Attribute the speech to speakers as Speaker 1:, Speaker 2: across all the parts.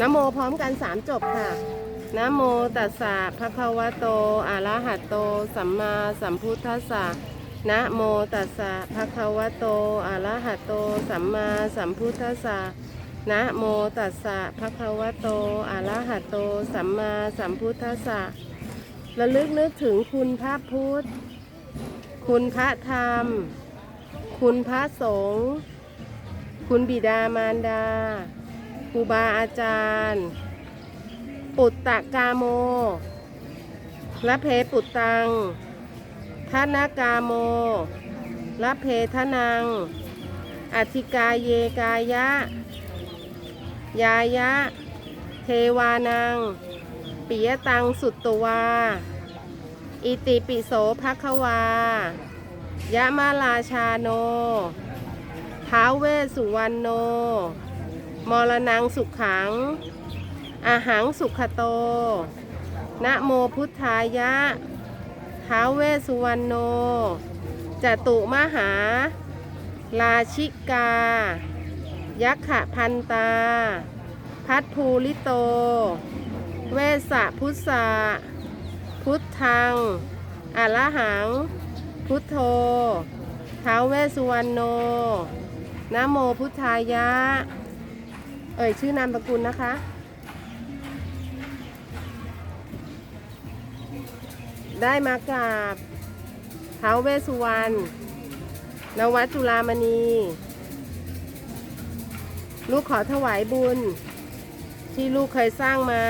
Speaker 1: นะโมพร้อมกันสามจบค่ะนะโมตัสสะภะคะวะโตอะระหะโต สัมมาสัมพุทธัสสะนะโมตัสสะภะคะวะโตอะระหะโต สัมมาสัมพุทธัสสะนะโมตัสสะภะคะวะโตอะระหะโต สัมมาสัมพุทธัสสะระลึกนึกถึงคุณพระพุทธ คุณพระธรรม คุณพระสงฆ์ คุณบิดามารดา ครูบาอาจารย์ ปุตตะกาโมละเพปุตตังทนากาโมละเพทนัง อธิกายเยกายะ ยายะ เทวานัง ปิยตังสุตตวา อิติปิโสภควา ยะมาลาชาโนท้าเวสุวรรณโน มรณังสุขขัง อาหังสุขโต นะโมพุทธายะ ท้าวเวสสุวรรณโน จตุมหาลาชิกา ยักขะพันตา พัทภูลิโต เวสสะพุทธะพุทธังอรหัง พุทโธ ท้าวเวสสุวรรณโนนะโมพุทธายะ เอ่ยชื่อนามสกุลนะคะ ได้มากราบท้าวเวสุวรรณนวัดจุฬามณี ลูกขอถวายบุญ ที่ลูกเคยสร้างมา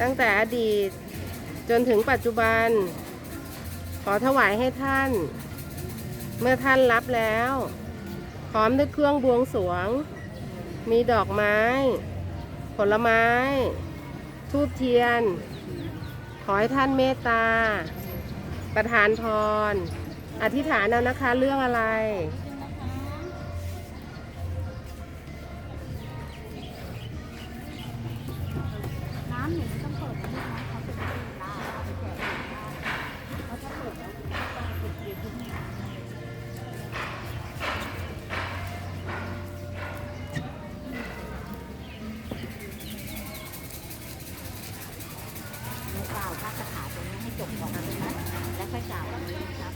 Speaker 1: ตั้งแต่อดีต จนถึงปัจจุบัน ขอถวายให้ท่าน เมื่อท่านรับแล้วพร้อมด้วยเครื่องบวงสรวง มีดอกไม้ ผลไม้ ทูบเทียน ขอให้ท่านเมตตา ประทานพร อธิษฐานเอานะคะเรื่องอะไร
Speaker 2: ของมันนะและค่อยกล่าวนะครับ